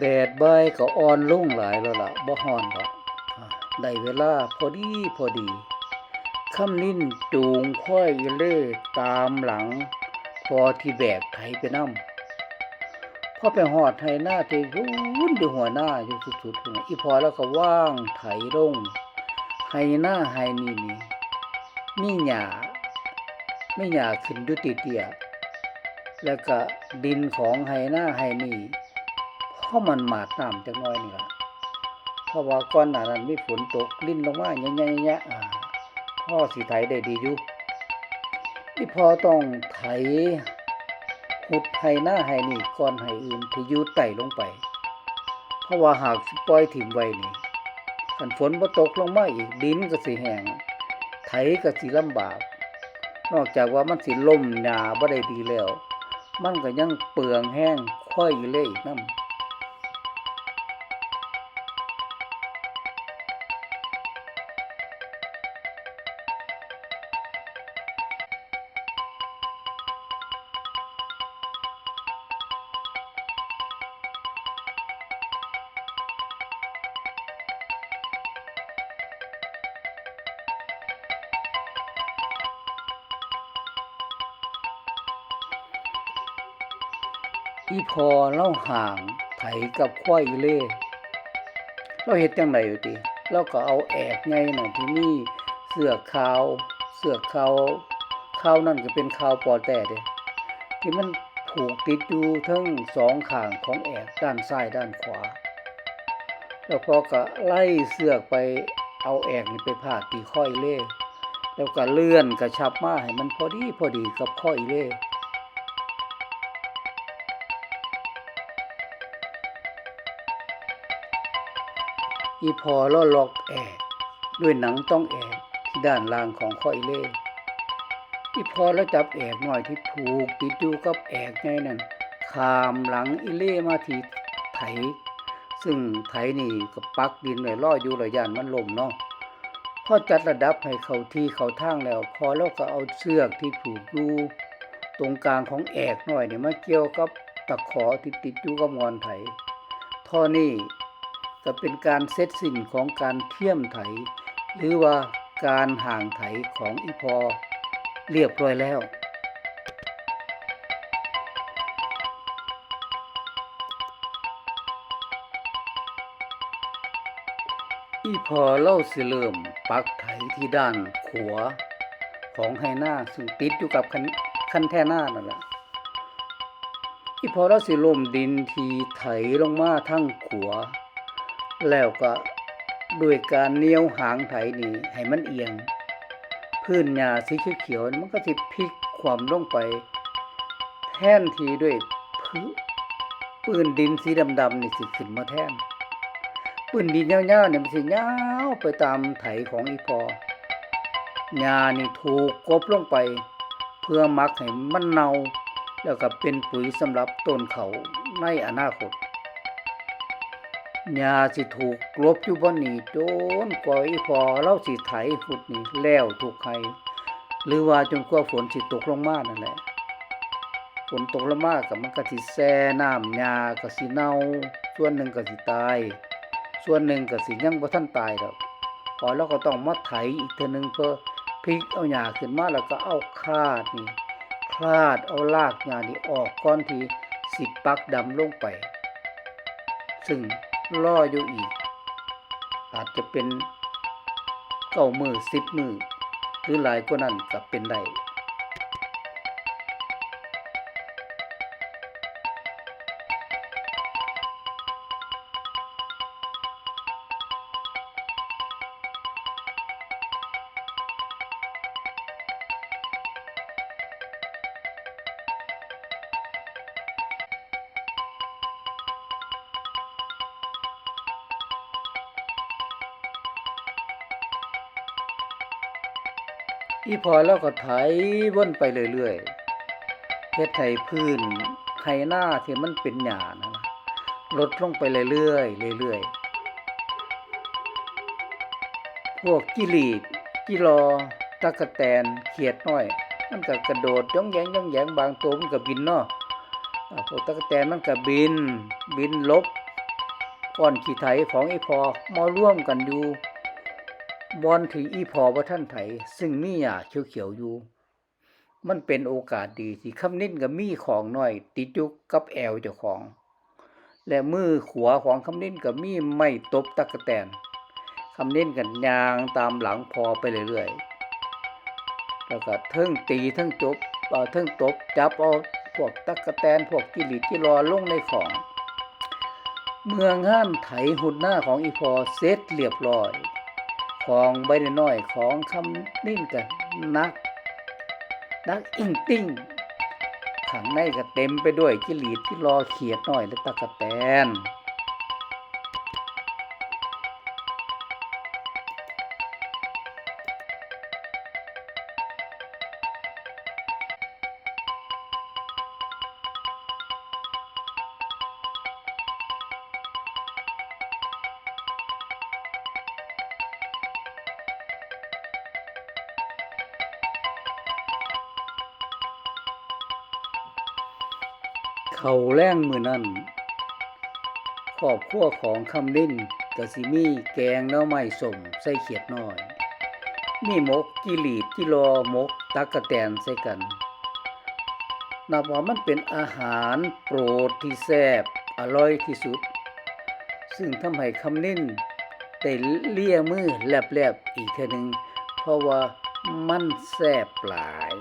แดดใบก็อ่อนลงหลายแล้วล่ะบ่ฮ้อนดอกได้เวลาพอดีพอดีคำนิ้นจูงควายเล่ตามหลัง พอที่แบกไถไปน้ำพอไปหอดไถหน้าที่ยุ่นอยู่หัวหน้าอยู่สุดๆพุ่นน่ะอีพอแล้วก็ว่างไถลงไห้หน้าไห้นี่นี่มีหญ้ามีหญ้าขึ้นอยู่ติเตียแล้วก็ดินของไห้หน้าไห้นี่ เพราะมันหมาดน้ำจักหน้อยนี่ล่ะเพราะว่าก่อนหนานั้นมีฝนตกลิ้นลงมาแย่ๆๆอ่าพ่อสิไถได้ดีอยู่อีพอต้องไถหุดไห้หน้าไห้นี่ก่อนไห้อื่นที่ยู่ไต่ลงไป เพราะว่าหากปล่อยถิ่มไว้นี่คันฝนบ่ตกลงมาอีกดินก็สิแห้งไถก็สิลำบาก นอกจากว่ามันสิล่มหญ้าบ่ได้ดีแล้ว มันก็ยังเปลืองแห้งค่อยอยู่เลยอีกนำ อีพอเล่าห่างไถกับควายเล่เราเฮ็ดจังไดอยู่ติเราก็เอาแอกไงน่ะที่มีเสือขาว เสือขาวขาวนั่นก็เป็นขาวปอแต่เด้ที่มันผูกติดอยู่ทั้งสองข้างของแอกด้านซ้ายด้านขวา แล้วพอก็ไล่เสือกไปเอาแอกนี่ไปพาตีข้อยเล่ แล้วก็เลื่อนกระชับมาให้มันพอดีพอดีกับข้อยเล่ อีพอล่อล็อกแอกด้วยหนังต้องแอกที่ด้านล่างของข้ออีเล่อีพอแล้วจับแอกหน่อยที่ผูกติดอยู่กับแอกไงนั่นขามหลังอีเล่มาที่ไถ ซึ่งไถนี่ก็ปักดินไว้ล่ออยู่ระยานมันล่มเนาะพอจัดระดับให้เขาที่เขาทางแล้ว พอแล้วก็เอาเชือกที่ผูกอยู่ตรงกลางของแอกหน่อยนี่มาเกี่ยวกับตะขอที่ติดอยู่กับงอนไถท่อนี้ ก็เป็นการเซตสิ้นของการเทียมไถ หรือว่าการห่างไถของอีพอ เรียบร้อยแล้ว อีพอเล่าสิเริ่มปักไถที่ด้านขวาของไฮหน้าซึ่งติดอยู่กับคันคันแท่หน้านั่นแหละอีพอเล่าสิลมดินทีไถลงมาทั้งขวา แล้วก็ด้วยการเนียวหางไถนี่ให้มันเอียง พื้นหญ้าสีเขียวๆมันก็สิพลิกความลงไป แท่นทีด้วยพื้นปืนดินสีดำๆนี่สิขึ้นมาแท่นปืนดินยาวๆเนี่ยมันสิยาวไปตามไถของอีพอหญ้านี่ถูกกบลงไป เพื่อมักให้มันเน่าแล้วก็เป็นปุ๋ยสำหรับต้นเขาในอนาคต หญ้าสิถูกกลบอยู่บ่นี่โดนกว่าอีพอเราสิไถฟุดนี่แล้วทุกไครหรือว่าจนกว่าฝนสิตกลงมานั่นแหละฝนตกลงมาก็มันก็สิแช่น้ำหญ้าก็สิเน่าส่วนหนึ่งก็สิตาย ส่วนหนึ่งก็สิยังบ่ทันตายดอกพอเราก็ต้องมาไถอีกเทื่อนึงเพื่อพลิกเอาหญ้าขึ้นมาแล้วก็เอาคาดนี่คลาดเอารากหญ้านี่ออกก่อนที่สิปักดำลงไป ซึ่ง ล่ออยู่อีก อาจจะเป็นเก้ามือสิบมือหรือหลายกว่านั้นก็เป็นได้ อีพอแล้วก็ไถวนไปเรื่อยๆเฮ็ดให้พื้นไถหน้าที่มันเป็นหญ้านะลดลงไปเรื่อยๆเรื่อยๆพวกกิลีดกิรอตะกะแตนเขียดน้อย มันก็กระโดดย่องแยงย่องแยงบางตัวมันก็บินเนาะพวกตะกะแตนมันก็บิน บินลบก้อนขี้ไถของไอีพอมาร่วมกันอยู่ บอนที่อีพอบ่ท่านไถซึ่งมีหญ้าเขียวๆอยู่ มันเป็นโอกาสดีที่คำนิ้นก็มีของน้อย ติดอยู่กับแอวเจ้าของ และมือขวาของคำนิ้นก็มีไม้ตบตะกะแตนคำนิ้นกันยางตามหลังพอไปเรื่อยๆแล้วก็เทิงตีเทิงจบเอ่อเทิงตบจับเอาพวกตะกะแตนพวกกิริที่รอลงในของเมืองห้านไถหุ่นหน้าของอีพอเสร็จเรียบร้อย ของใบน้อยของคำนิ่งกันนัก นักอิงติ้งขังในก็เต็มไปด้วยกิลีดที่รอเขียดน้อยและตะกะแตน เขาแรงมือนั่นครอบครัวของคำนิ่นก็สิมีแกงหน้อไม้สมใส่เขียดน้อย มีหมกกิลีดที่รอหมกตักกะแตนใส่กันนับว่ามันเป็นอาหารโปรดที่แซ่บอร่อยที่สุด ซึ่งทำให้คำนิ่นได้เลี่ยมือแลบๆอีกเทื่หนึง เพราะว่ามันแซ่บหลาย